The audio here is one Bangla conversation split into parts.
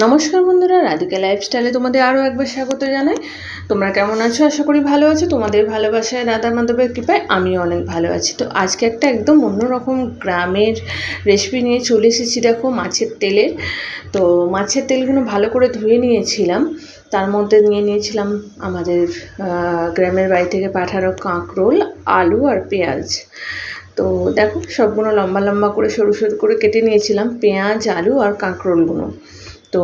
নমস্কার বন্ধুরা, রাধিকা লাইফস্টাইলে তোমাদের আরও একবার স্বাগত জানাই। তোমরা কেমন আছো? আশা করি ভালো আছো। তোমাদের ভালোবাসায় রাধা মাধবের কৃপায় আমিও অনেক ভালো আছি। তো আজকে একটা একদম অন্যরকম গ্রামের রেসিপি নিয়ে চলে এসেছি দেখো, মাছের তেলের। তো মাছের তেলগুলো ভালো করে ধুয়ে নিয়েছিলাম। তার মধ্যে নিয়ে নিয়েছিলাম আমাদের গ্রামের বাড়ি থেকে পাঠানো কাঁকরোল, আলু আর পেঁয়াজ। তো দেখো, সবগুলো লম্বা লম্বা করে সরু সরু করে কেটে নিয়েছিলাম। পেঁয়াজ, আলু আর কাঁকরোলগুলো। তো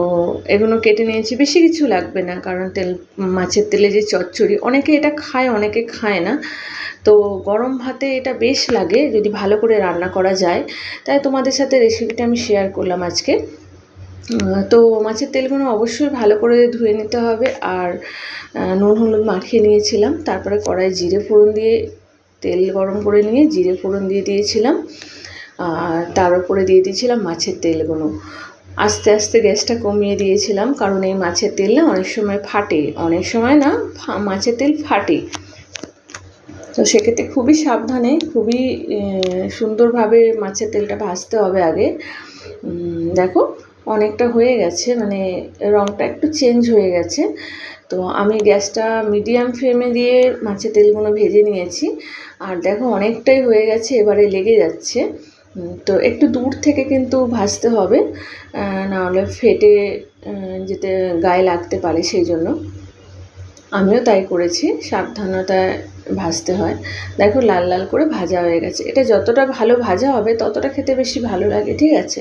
এগুলো কেটে নিয়েছি। বেশি কিছু লাগবে না, কারণ তেল, মাছের তেলে যে চচ্চড়ি, অনেকে এটা খায়, অনেকে খায় না। তো গরম ভাতে এটা বেশ লাগে, যদি ভালো করে রান্না করা যায়। তাই তোমাদের সাথে রেসিপিটা আমি শেয়ার করলাম আজকে। তো মাছের তেলগুলো অবশ্যই ভালো করে ধুয়ে নিতে হবে। আর নুন, হলুদ মাখিয়ে নিয়েছিলাম। তারপরে কড়াই জিরে ফোড়ন দিয়ে, তেল গরম করে নিয়ে জিরে ফোড়ন দিয়ে দিয়েছিলাম। আর তার উপরে দিয়ে দিয়েছিলাম মাছের তেলগুলো। আস্তে আস্তে গ্যাসটা কমিয়ে দিয়েছিলাম, কারণ এই মাছের তেল না অনেক সময় ফাটে। অনেক সময় না মাছের তেল ফাটে। তো সেক্ষেত্রে খুবই সাবধানে, খুবই সুন্দরভাবে মাছের তেলটা ভাজতে হবে আগে। দেখো, অনেকটা হয়ে গেছে মানে রঙটা একটু চেঞ্জ হয়ে গেছে। তো আমি গ্যাসটা মিডিয়াম ফ্লেমে দিয়ে মাছের তেলগুলো ভেজে নিয়েছি। আর দেখো, অনেকটাই হয়ে গেছে, এবারে লেগে যাচ্ছে। তো একটু দূর থেকে কিন্তু ভাজতে হবে নাহলে ফেটে যেতে গায়ে লাগতে পারে সেই জন্য। আমিও তাই করেছি সাবধানতায় ভাজতে হয়। দেখো লাল লাল করে ভাজা হয়ে গেছে। এটা যতটা ভালো ভাজা হবে, ততটা খেতে বেশি ভালো লাগে, ঠিক আছে?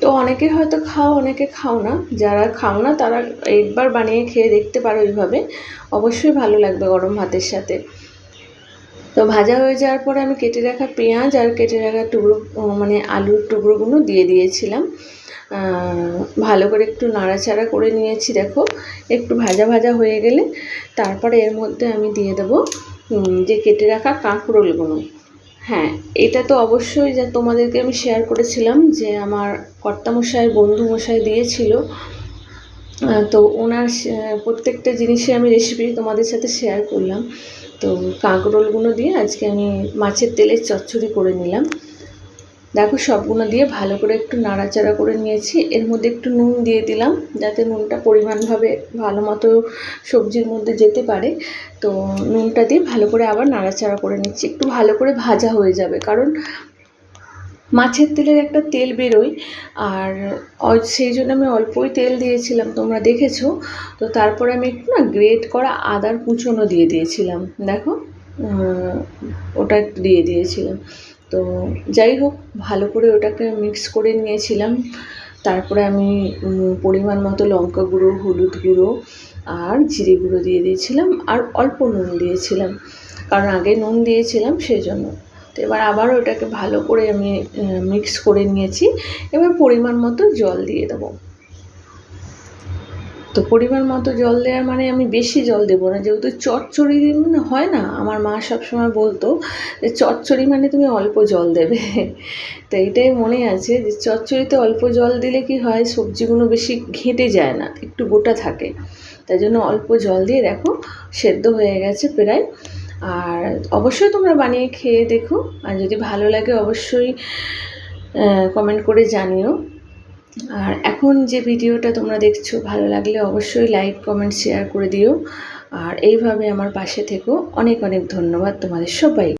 তো অনেকে হয়তো খাও, অনেকে খাও না। যারা খাও না, তারা একবার বানিয়ে খেয়ে দেখতে পারো এইভাবে। অবশ্যই ভালো লাগবে গরম ভাতের সাথে। তো ভাজা হয়ে যাওয়ার পরে আমি কেটে রাখা পেঁয়াজ আর কেটে রাখা টুকরো মানে আলুর টুকরোগুলো দিয়ে দিয়েছিলাম। ভালো করে একটু নাড়াচাড়া করে নিয়েছি, দেখো। একটু ভাজা ভাজা হয়ে গেলে তারপরে এর মধ্যে আমি দিয়ে দেবো যে কেটে রাখা কাঁকরোলগুলো। হ্যাঁ এটা তো অবশ্যই যা তোমাদেরকে আমি শেয়ার করেছিলাম যে আমার কর্তামশাই বন্ধু মশাই দিয়েছিল। তো ওনার প্রত্যেকটা জিনিসে আমি রেসিপি তোমাদের সাথে শেয়ার করলাম। তো কাঁকরোলগুলো দিয়ে আজকে আমি মাছের তেলের চচ্চড়ি করে নিলাম। দেখো সবগুলো দিয়ে ভালো করে একটু নাড়াচাড়া করে নিয়েছি। এর মধ্যে একটু নুন দিয়ে দিলাম যাতে নুনটা পরিমাণভাবে ভালো মতো সবজির মধ্যে যেতে পারে। তো নুনটা দিয়ে ভালো করে আবার নাড়াচাড়া করে নিচ্ছি। একটু ভালো করে ভাজা হয়ে যাবে। কারণ মাছের তেলের একটা তেল বেরোয়। আর সেই জন্য আমি অল্পই তেল দিয়েছিলাম, তোমরা দেখেছ? তো তারপরে আমি একটু না গ্রেট করা আদার কুচনো দিয়ে দিয়েছিলাম, দেখো? ওটা একটু দিয়ে দিয়েছিলাম। তো যাই হোক, ভালো করে ওটাকে মিক্স করে নিয়েছিলাম। তারপরে আমি পরিমাণ মতো লঙ্কা গুঁড়ো, হলুদ গুঁড়ো আর জিরে গুঁড়ো দিয়ে দিয়েছিলাম। আর অল্প নুন দিয়েছিলাম। কারণ আগে নুন দিয়েছিলাম সেই জন্য তো এবার আবারও ওটাকে ভালো করে আমি মিক্স করে নিয়েছি। এবার পরিমাণ মতো জল দিয়ে দেবো। তো পরিমাণ মতো জল দেওয়ার মানে আমি বেশি জল দেবো না। যেহেতু চচ্চড়ি হয় না, আমার মা সবসময় বলতো যে চচ্চড়ি মানে তুমি অল্প জল দেবে। তো এটাই মনে আছে যে চচ্চড়িতে অল্প জল দিলে কি হয়, সবজিগুলো বেশি ঘেঁটে যায় না, একটু গোটা থাকে। তাই জন্য অল্প জল দিয়ে দেখো, সেদ্ধ হয়ে গেছে প্রায়। আর অবশ্যই তোমরা বানিয়ে খেয়ে দেখো। আর যদি ভালো লাগে, অবশ্যই কমেন্ট করে জানিও। আর এখন যে ভিডিওটা তোমরা দেখছ, ভালো লাগলে অবশ্যই লাইক কমেন্ট শেয়ার করে দিও। আর এইভাবে আমার পাশে থেকো। অনেক অনেক ধন্যবাদ তোমাদের সবাই